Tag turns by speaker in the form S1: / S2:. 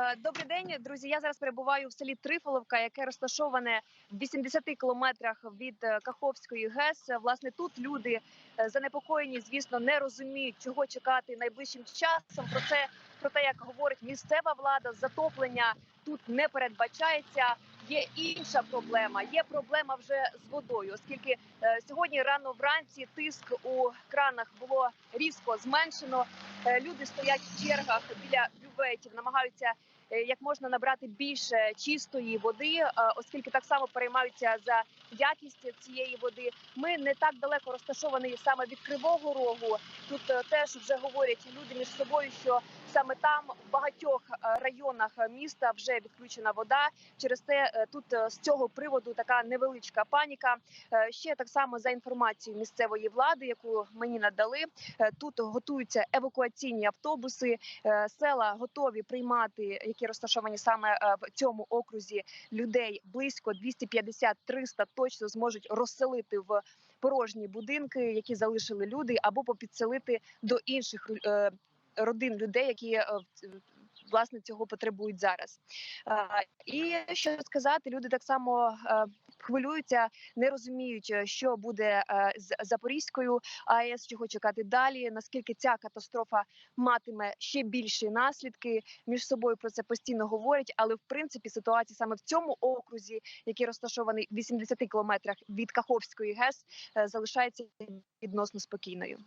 S1: Е, Добрий день, друзі. Я зараз перебуваю в селі Трифоловка, яке розташоване в 80 кілометрах від е, Каховської ГЕС. Власне, тут люди е, занепокоєні, звісно, не розуміють, чого чекати найближчим часом. Про це про те, як говорить місцева влада, затоплення тут не передбачається. Є інша проблема. Є проблема вже з водою, оскільки сьогодні рано вранці тиск у кранах було різко зменшено. Е, Люди стоять в чергах біля бюветів, намагаються як можна набрати більше чистої води, е, оскільки так само переймаються за якість цієї води. Ми не так далеко розташовані саме від Кривого Рогу. Тут е, теж вже говорять люди між собою, що саме там в багатьох е, районах міста вже відключена вода. Через те е, тут е, з цього приводу така невеличка паніка. Е, Ще так само за інформацією місцевої влади, яку мені надали, е, тут готуються евакуаційні автобуси. Е, Села готові приймати, які розташовані саме е, в цьому окрузі людей близько 250-300 точно зможуть розселити в порожні будинки, які залишили люди, або попідселити до інших е, родин людей, які е, власне цього потребують зараз. І що сказати, люди так само е, хвилюються, не розуміють, е, що буде е, з Запорізькою АЕС, чого чекати далі. Наскільки ця катастрофа матиме ще більші наслідки? Між собою про це постійно говорять, але в принципі ситуація саме в цьому окрузі, який розташований в 80 кілометрах від Каховської ГЕС, залишається відносно спокійною.